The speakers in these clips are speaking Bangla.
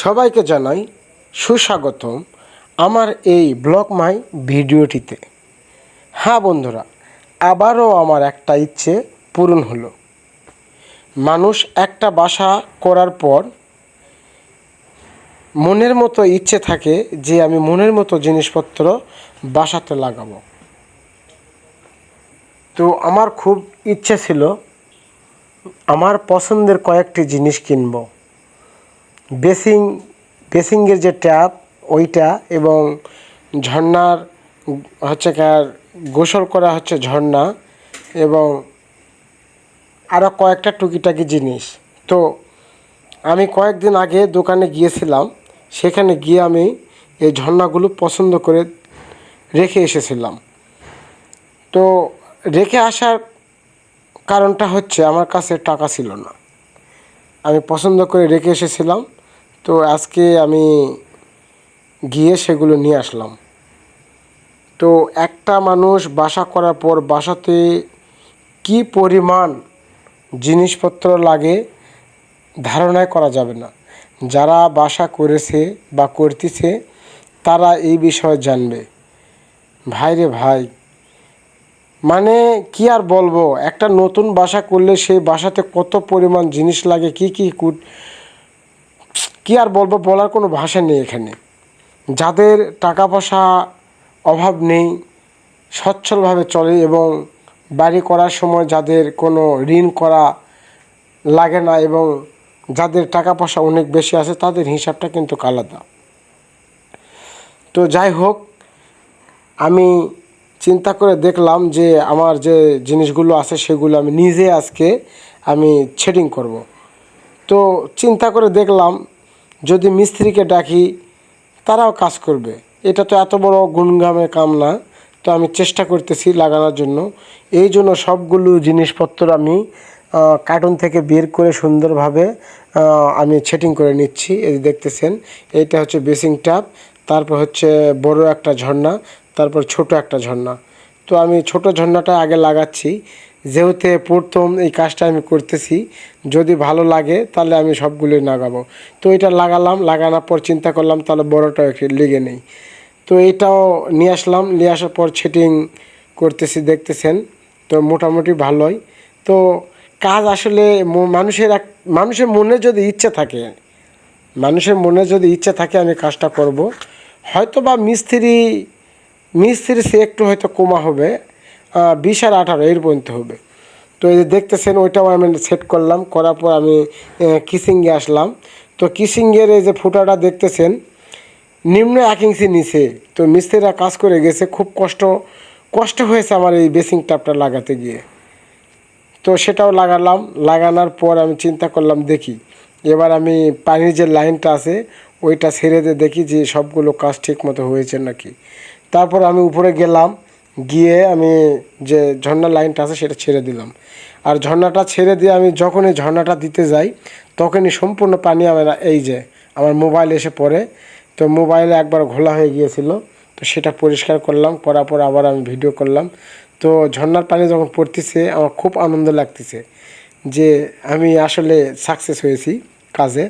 সবাইকে জানাই সুস্বাগতম আমার এই ব্লগ মাই ভিডিওটিতে। হ্যাঁ বন্ধুরা, আবারও আমার একটা ইচ্ছে পূরণ হলো। মানুষ একটা বাসা করার পর মনের মতো ইচ্ছে থাকে যে আমি মনের মতো জিনিসপত্র বাসাতে লাগাবো। তো আমার খুব ইচ্ছে ছিল আমার পছন্দের কয়েকটি জিনিস কিনবো। বেসিং, বেসিংয়ের যে ট্যাপ, ওইটা এবং ঝর্ণার, হচ্ছে কার গোসল করা হচ্ছে ঝর্ণা এবং আরও কয়েকটা টুকিটাকি জিনিস। তো আমি কয়েকদিন আগে দোকানে গিয়েছিলাম, সেখানে গিয়ে আমি এই ঝর্ণাগুলো পছন্দ করে রেখে এসেছিলাম। তো রেখে আসার কারণটা হচ্ছে আমার কাছে টাকা ছিল না। আমি পছন্দ করে রেখে এসেছিলাম তো আজকে আমি গিয়ে সেগুলো নিয়ে আসলাম। তো একটা মানুষ বাসা করার পর বাসাতে কি পরিমাণ জিনিসপত্র লাগে ধারণাই করা যাবে না। যারা বাসা করেছে বা করতেছে, তারা এই বিষয়ে জানবে। ভাইরে ভাই মানে কি আর বলব? একটা নতুন বাসা করলে সেই বাসাতে কত পরিমাণ জিনিস লাগে, কি কি কি আর বলব, বলার কোনো ভাষা নেই এখানে যাদের টাকা পয়সা অভাব নেই, সচ্ছলভাবে চলে এবং বাড়ি করার সময় যাদের কোনো ঋণ করা লাগে না এবং যাদের টাকা পয়সা অনেক বেশি আছে, তাদের হিসাবটা কিন্তু আলাদা তো যাই হোক, আমি চিন্তা করে দেখলাম যে আমার যে জিনিসগুলো আছে, সেগুলো আমি নিজে আজকে আমি ছেডিং করব। তো চিন্তা করে দেখলাম যদি মিস্ত্রিকে ডাকি, তারাও কাজ করবে। এটা তো এত বড় গুণগামের কাম না। তো আমি চেষ্টা করতেছি লাগানোর জন্য। এই জন্য সবগুলো জিনিসপত্র আমি কার্টুন থেকে বের করে সুন্দরভাবে আমি সেটিং করে নিচ্ছি। এই দেখতেছেন, এইটা হচ্ছে বেসিং টাপ তারপর হচ্ছে বড় একটা ঝর্ণা, তারপর ছোট একটা ঝর্ণা। তো আমি ছোট ঝর্ণাটা আগে লাগাচ্ছি। যেহেতু প্রথম এই কাজটা আমি করতেছি, যদি ভালো লাগে তাহলে আমি সবগুলোই লাগাবো। তো এটা লাগালাম, লাগানোর পর চিন্তা করলাম তাহলে বড়টাও একটু লেগে নেই। তো এটাও নিয়ে আসলাম, নিয়ে আসার পর সেটিং করতেছি, দেখতেছেন। তো মোটামুটি ভালোই। তো কাজ আসলে মানুষের এক, মানুষের মনে যদি ইচ্ছা থাকে, মানুষের মনে যদি ইচ্ছা থাকে আমি কাজটা করব। হয়তো বা মিস্ত্রি মিস্ত্রি সে একটু হয়তো কমা হবে বিশ আর আঠারো, এর পর্যন্ত হবে। তো এই যে দেখতেছেন, ওইটাও আমি সেট করলাম, করার পর আমি কিসিংয়ে আসলাম। তো কিসিংয়ের এই যে ফুটাটা দেখতেছেন, নিম্ন এক ইঞ্চি নিচে। তো মিস্ত্রিরা কাজ করে গেছে, খুব কষ্ট কষ্ট হয়েছে আমার এই বেসিং টাপটা লাগাতে গিয়ে। তো সেটাও লাগালাম, লাগানোর পর আমি চিন্তা করলাম, দেখি। এবার আমি পানির যে লাইনটা আছে, ওইটা ছেড়ে দিয়ে দেখি যে সবগুলো কাজ ঠিক মতো হয়েছে নাকি। তারপর আমি উপরে গেলাম, গিয়ে আমি যে ঝর্ণার লাইনটা আছে সেটা ছেড়ে দিলাম। আর ঝর্ণাটা ছেড়ে দিয়ে আমি যখনই ঝর্ণাটা দিতে যাই, তখনই সম্পূর্ণ পানি আমার এই যে আমার মোবাইল এসে পড়ে। তো মোবাইলে একবার ঘোলা হয়ে গিয়েছিল, তো সেটা পরিষ্কার করলাম, করার পর আবার আমি ভিডিও করলাম। তো ঝর্ণার পানি যখন পড়তেছে, আমার খুব আনন্দ লাগতেছে যে আমি আসলে সাকসেস হয়েছি কাজে।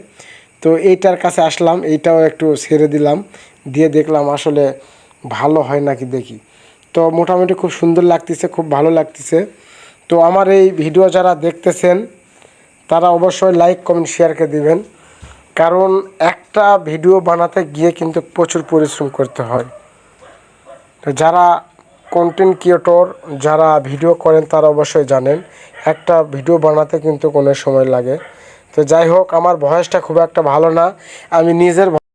তো এইটার কাছে আসলাম, এইটাও একটু ছেড়ে দিলাম, দিয়ে দেখলাম আসলে ভালো হয় নাকি দেখি। তো মোটামুটি খুব সুন্দর লাগতেছে, খুব ভালো লাগতেছে। তো আমার এই ভিডিও যারা দেখতেছেন, তারা অবশ্যই লাইক কমেন্ট শেয়ারকে দিবেন। কারণ একটা ভিডিও বানাতে গিয়ে কিন্তু প্রচুর পরিশ্রম করতে হয়। তো যারা কন্টেন্ট ক্রিয়েটর যারা ভিডিও করেন, তারা অবশ্যই জানেন, একটা ভিডিও বানাতে কিন্তু কোনো সময় লাগে। তো যাই হোক, আমার ভয়েসটা খুব একটা ভালো না। আমি নিজের